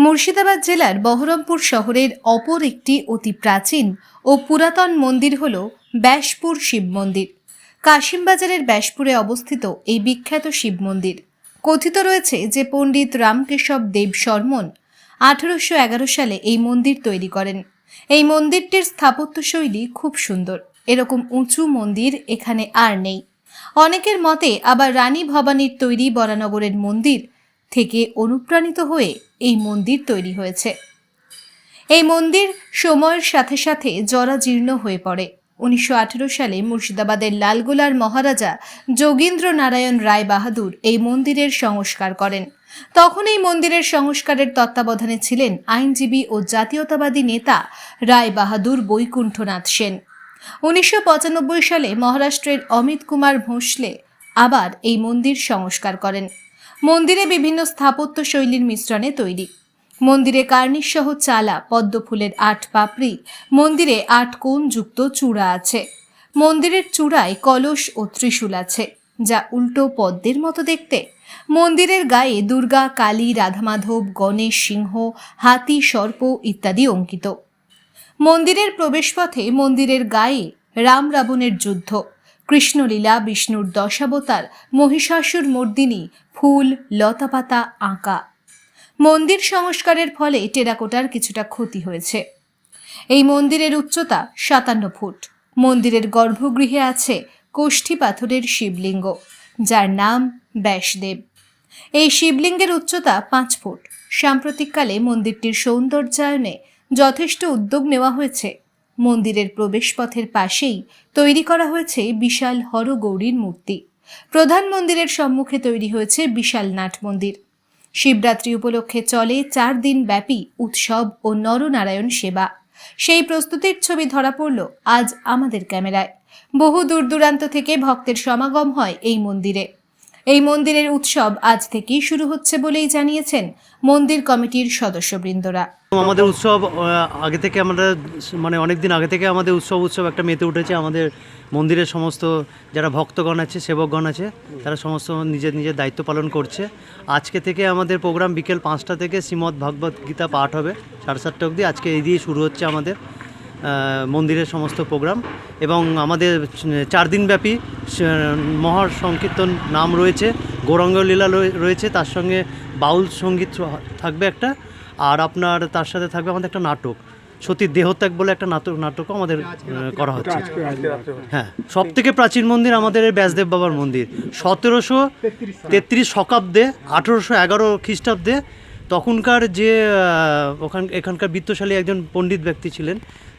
মুর্শিদাবাদ জেলার বহরমপুর শহরের অপর একটি অতি প্রাচীন ও পুরাতন মন্দির হল ব্যাসপুর শিব মন্দির। কাশিমবাজারের ব্যাসপুরে অবস্থিত এই বিখ্যাত শিব মন্দির। কথিত রয়েছে যে পণ্ডিত রামকেশব দেব শর্মন আঠারোশো এগারো সালে এই মন্দির তৈরি করেন। এই মন্দিরটির স্থাপত্যশৈলী খুব সুন্দর। এরকম উঁচু মন্দির এখানে আর নেই। অনেকের মতে আবার রানী ভবানীর তৈরি বরানগরের মন্দির থেকে অনুপ্রাণিত হয়ে এই মন্দির তৈরি হয়েছে। এই মন্দির সময়ের সাথে সাথে জরাজীর্ণ হয়ে পড়ে। উনিশশো আঠেরো সালে মুর্শিদাবাদের লালগোলার মহারাজা যোগীন্দ্র নারায়ণ রায় বাহাদুর এই মন্দিরের সংস্কার করেন। তখন এই মন্দিরের সংস্কারের তত্ত্বাবধানে ছিলেন আইনজীবী ও জাতীয়তাবাদী নেতা রায় বাহাদুর বৈকুণ্ঠনাথ সেন। উনিশশো পঁচানব্বই সালে মহারাষ্ট্রের অমিত কুমার ভোঁসলে আবার এই মন্দির সংস্কার করেন। মন্দিরে বিভিন্ন স্থাপত্য শৈলীর মিশ্রণে তৈরি। মন্দিরে কার্নিশ সহ চালা পদ্ম ফুলের আট পাপড়ি, মন্দিরে আট কোণ যুক্ত চূড়া আছে। মন্দিরের চূড়ায় কলস ও ত্রিশূল আছে, যা উল্টো পদ্মের মতো দেখতে। মন্দিরের গায়ে দুর্গা, কালী, রাধামাধব, গণেশ, সিংহ, হাতি, সর্প ইত্যাদি অঙ্কিত। মন্দিরের প্রবেশপথে মন্দিরের গায়ে রাম রাবণের যুদ্ধ। কৃষ্ণলীলা, বিষ্ণুর দশাবতার, মহিষাসুর মর্দিনী, ফুল, লতাপাতা, আঁকা। মন্দির সংস্কারের ফলে টেরাকোটার কিছুটা ক্ষতি হয়েছে। এই মন্দিরের উচ্চতা সাতান্ন ফুট। মন্দিরের গর্ভগৃহে আছে কোষ্ঠী পাথরের শিবলিঙ্গ, যার নাম ব্যাসদেব। এই শিবলিঙ্গের উচ্চতা পাঁচ ফুট। সাম্প্রতিককালে মন্দিরটির সৌন্দর্যায়নে যথেষ্ট উদ্যোগ নেওয়া হয়েছে। মন্দিরের প্রবেশপথের পাশেই তৈরি করা হয়েছে বিশাল হরগৌরীর মূর্তি। প্রধান মন্দিরের সম্মুখে তৈরি হয়েছে বিশাল নাট মন্দির। শিবরাত্রি উপলক্ষে চলে চার দিন ব্যাপী উৎসব ও নরনারায়ণ সেবা। সেই প্রস্তুতির ছবি ধরা পড়ল আজ আমাদের ক্যামেরায়। বহু দূর দূরান্ত থেকে ভক্তের সমাগম হয় এই মন্দিরে। এই মন্দিরের উৎসব আজ থেকেই শুরু হচ্ছে বলেই জানিয়েছেন মন্দির কমিটির সদস্যবৃন্দরা। আমাদের উৎসব আগে থেকে আমরা মানে অনেক দিন আগে থেকে আমাদের উৎসব উৎসব একটা মেতে উঠেছে। আমাদের মন্দিরের সমস্ত যারা ভক্তগণ আছে, সেবকগণ আছে, তারা সমস্ত নিজের নিজের দায়িত্ব পালন করছে। আজকে থেকে আমাদের প্রোগ্রাম বিকেল পাঁচটা থেকে শ্রীমদ্ ভাগবত গীতা পাঠ হবে, সাড়ে সাতটা অবধি। আজকে এই দিয়ে শুরু হচ্ছে আমাদের। মন্দিরের সমস্ত প্রোগ্রাম এবং আমাদের চার দিনব্যাপী মহা সংকীর্তন নাম রয়েছে, গৌরাঙ্গ লীলা রয়ে- রয়েছে, তার সঙ্গে বাউল সংগীত থাকবে একটা, আর আপনার তার সাথে থাকবে আমাদের একটা নাটক সতীর দেহত্যাগ বলে একটা নাটক, নাটকও আমাদের করা হচ্ছে। হ্যাঁ সব থেকে প্রাচীন মন্দির আমাদের ব্যাসদেব বাবার মন্দির, সতেরোশো তেত্রিশ শতাব্দে আঠেরোশো এগারো খ্রিস্টাব্দে তখনকার যে ওখান এখানকার বিত্তশালী একজন পণ্ডিত ব্যক্তি ছিলেন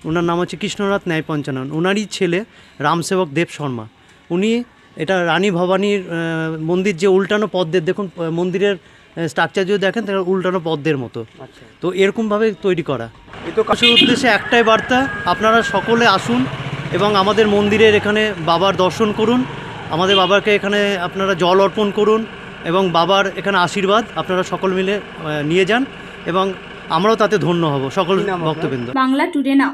ওনার নাম হচ্ছে কৃষ্ণনাথ ন্যায় পঞ্চানন ওনারই ছেলে রামসেবক দেব শর্মা। উনি এটা রানী ভবানীর মন্দির যে উল্টানো পদ্মের দেখুন মন্দিরের স্ট্রাকচার যদি দেখেন তাহলে উল্টানো পদ্মের মতো। তো এরকমভাবে তৈরি করা। এ তো কাছের উদ্দেশ্যে একটাই বার্তা আপনারা সকলে আসুন এবং আমাদের মন্দিরের এখানে বাবার দর্শন করুন। আমাদের বাবাকে এখানে আপনারা জল অর্পণ করুন। এবং বাবার এখানে আশীর্বাদ আপনারা সকল মিলে নিয়ে যান এবং আমরাও তাতে ধন্য হব। সকল ভক্তবৃন্দ। বাংলা টুডে নাও।